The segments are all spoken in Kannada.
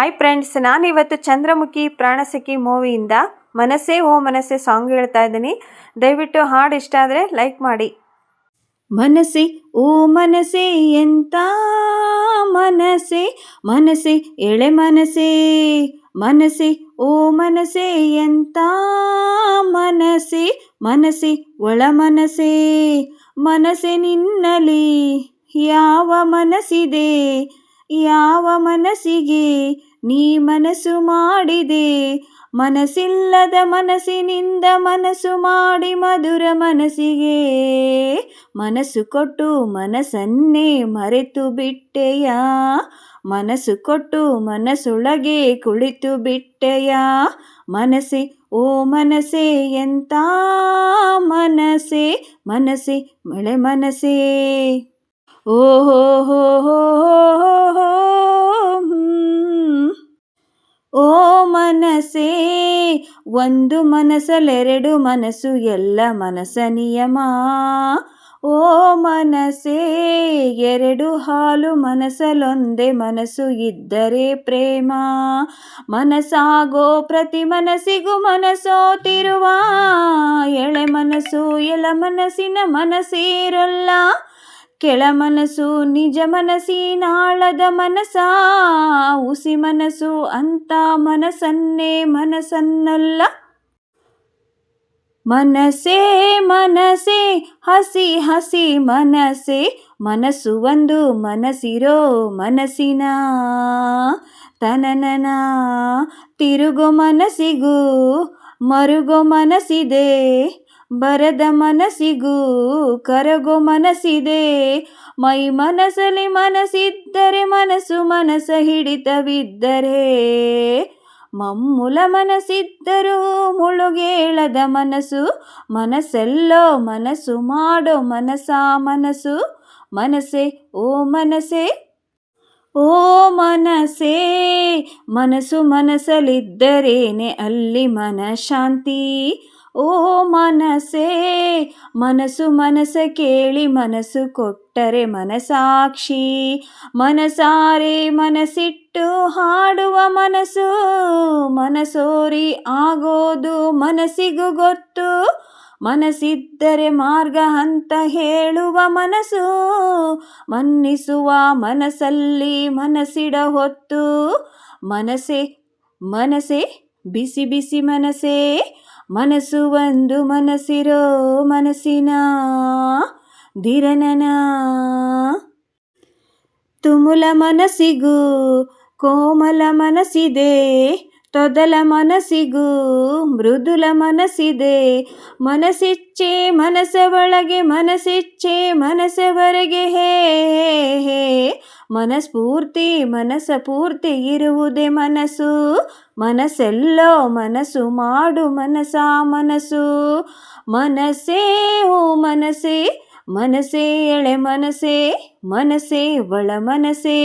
ಹಾಯ್ ಫ್ರೆಂಡ್ಸ್ ನಾನಿವತ್ತು ಚಂದ್ರಮುಖಿ ಪ್ರಾಣಸಖಿ ಮೂವಿಯಿಂದ ಮನಸ್ಸೇ ಓ ಮನಸ್ಸೇ ಸಾಂಗ್ ಹೇಳ್ತಾ ಇದ್ದೀನಿ. ದಯವಿಟ್ಟು ಹಾಡು ಇಷ್ಟ ಆದರೆ ಲೈಕ್ ಮಾಡಿ. ಮನಸ್ಸೆ ಓ ಮನಸ್ಸೆ ಎಂತ ಮನಸ್ಸೆ ಮನಸ್ಸೆ ಎಳೆ ಮನಸ್ಸೆ ಮನಸ್ಸೆ ಓ ಮನಸ್ಸೆ ಎಂತ ಮನಸ್ಸೆ ಮನಸ್ಸೆ ಒಳ ಮನಸ್ಸೆ ಮನಸ್ಸೆ ನಿನ್ನಲಿ ಯಾವ ಮನಸ್ಸಿದೆ ಯಾವ ಮನಸ್ಸಿಗೆ ನೀ ಮನಸ್ಸು ಮಾಡಿದೆ? ಮನಸ್ಸಿಲ್ಲದ ಮನಸ್ಸಿನಿಂದ ಮನಸ್ಸು ಮಾಡಿ ಮಧುರ ಮನಸ್ಸಿಗೆ. ಮನಸ್ಸು ಕೊಟ್ಟು ಮನಸ್ಸನ್ನೇ ಮರೆತು ಬಿಟ್ಟೆಯ? ಮನಸ್ಸು ಕೊಟ್ಟು ಮನಸ್ಸೊಳಗೆ ಕುಳಿತು ಬಿಟ್ಟೆಯ? ಮನಸ್ಸೆ, ಓ ಮನಸ್ಸೆ ಎಂತ ಮನಸ್ಸೆ? ಮನಸ್ಸೆ, ಮಳೆ ಮನಸ್ಸೇ? ಓ ಹೋ ಓ ಮನಸ್ಸೇ, ಒಂದು ಮನಸ್ಸಲೆರಡು ಮನಸ್ಸು, ಎಲ್ಲ ಮನಸ್ಸ ನಿಯಮ. ಓ ಮನಸ್ಸೇ, ಎರಡು ಹಾಲು ಮನಸ್ಸಲೊಂದೇ ಮನಸ್ಸು ಇದ್ದರೆ ಪ್ರೇಮ. ಮನಸ್ಸಾಗೋ ಪ್ರತಿ ಮನಸ್ಸಿಗೂ ಮನಸ್ಸೋತಿರುವ, ಎಳೆ ಮನಸ್ಸು ಎಳ ಮನಸ್ಸಿನ ಮನಸ್ಸೇರಲ್ಲ ಕೆಳ ಮನಸ್ಸು ನಿಜ ಮನಸ್ಸಿನಾಳದ ಮನಸ ಉಸಿ ಮನಸ್ಸು ಅಂತ ಮನಸ್ಸನ್ನೇ ಮನಸ್ಸನ್ನಲ್ಲ. ಮನಸ್ಸೇ ಮನಸ್ಸೇ, ಹಸಿ ಹಸಿ ಮನಸ್ಸೇ, ಮನಸ್ಸು ಒಂದು ಮನಸ್ಸಿರೋ ಮನಸ್ಸಿನ ತನನನ. ತಿರುಗೋ ಮನಸ್ಸಿಗೂ ಮರುಗೋ ಮನಸ್ಸಿದೆ ಬರದ ಮನಸ್ಸಿಗೂ ಕರಗೋ ಮನಸ್ಸಿದೆ. ಮೈ ಮನಸ್ಸಲ್ಲಿ ಮನಸ್ಸಿದ್ದರೆ ಮನಸ್ಸು ಮನಸ್ಸ ಹಿಡಿತವಿದ್ದರೆ ಮಮ್ಮುಲ ಮನಸ್ಸಿದ್ದರೂ ಮುಳುಗೇಳದ ಮನಸ್ಸು, ಮನಸ್ಸೆಲ್ಲೋ ಮನಸ್ಸು ಮಾಡೋ ಮನಸ್ಸಾ ಮನಸ್ಸು, ಮನಸ್ಸೇ, ಓ ಮನಸ್ಸೇ ಓ ಮನಸ್ಸೇ, ಮನಸ್ಸು ಮನಸ್ಸಲ್ಲಿದ್ದರೇನೆ ಅಲ್ಲಿ ಮನಃಶಾಂತಿ. ಓ ಮನಸ್ಸೇ, ಮನಸ್ಸು ಮನಸ ಕೇಳಿ ಮನಸ್ಸು ಕೊಟ್ಟರೆ ಮನಸಾಕ್ಷಿ ಮನಸಾರೆ ಮನಸ್ಸಿಟ್ಟು ಹಾಡುವ ಮನಸ್ಸು, ಮನಸೋರಿ ಆಗೋದು ಮನಸ್ಸಿಗೂ ಗೊತ್ತು. ಮನಸ್ಸಿದ್ದರೆ ಮಾರ್ಗ ಅಂತ ಹೇಳುವ ಮನಸ್ಸು, ಮನ್ನಿಸುವ ಮನಸ್ಸಲ್ಲಿ ಮನಸ್ಸಿಡ ಹೊತ್ತು. ಮನಸ್ಸೇ ಮನಸ್ಸೇ, ಬಿಸಿ ಬಿಸಿ ಮನಸ್ಸೇ ಮನಸ್ಸು ಒಂದು ಮನಸ್ಸಿರೋ ಮನಸ್ಸಿನ ಧಿರನನ ತುಮುಲ ಮನಸ್ಸಿಗೂ ಕೋಮಲ ಮನಸ್ಸಿದೆ, ತೊದಲ ಮನಸ್ಸಿಗೂ ಮೃದುಲ ಮನಸ್ಸಿದೆ. ಮನಸ್ಸಿಚ್ಛೆ ಮನಸ್ಸ ಒಳಗೆ ಮನಸ್ಸಿಚ್ಛೆ ಮನಸ್ಸವರೆಗೆ ಹೇ ಹೇ ಮನಸ್ಫೂರ್ತಿ ಮನಸ ಪೂರ್ತಿ ಇರುವುದೇ ಮನಸ್ಸು. ಮನಸ್ಸೆಲ್ಲೋ ಮನಸ್ಸು ಮಾಡು ಮನಸ ಮನಸ್ಸು. ಮನಸ್ಸೇ ಓ ಮನಸ್ಸೇ ಮನಸ್ಸೇ ಎಳೆ ಮನಸ್ಸೇ ಮನಸ್ಸೇ ಒಳ ಮನಸ್ಸೇ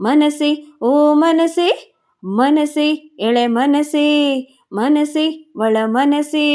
ಮನಸ್ಸೇ ಓ ಮನಸ್ಸೇ ಮನಸ್ಸೇ ಎಳೆ ಮನಸ್ಸೇ ಮನಸ್ಸೇ ಒಳ ಮನಸ್ಸೇ.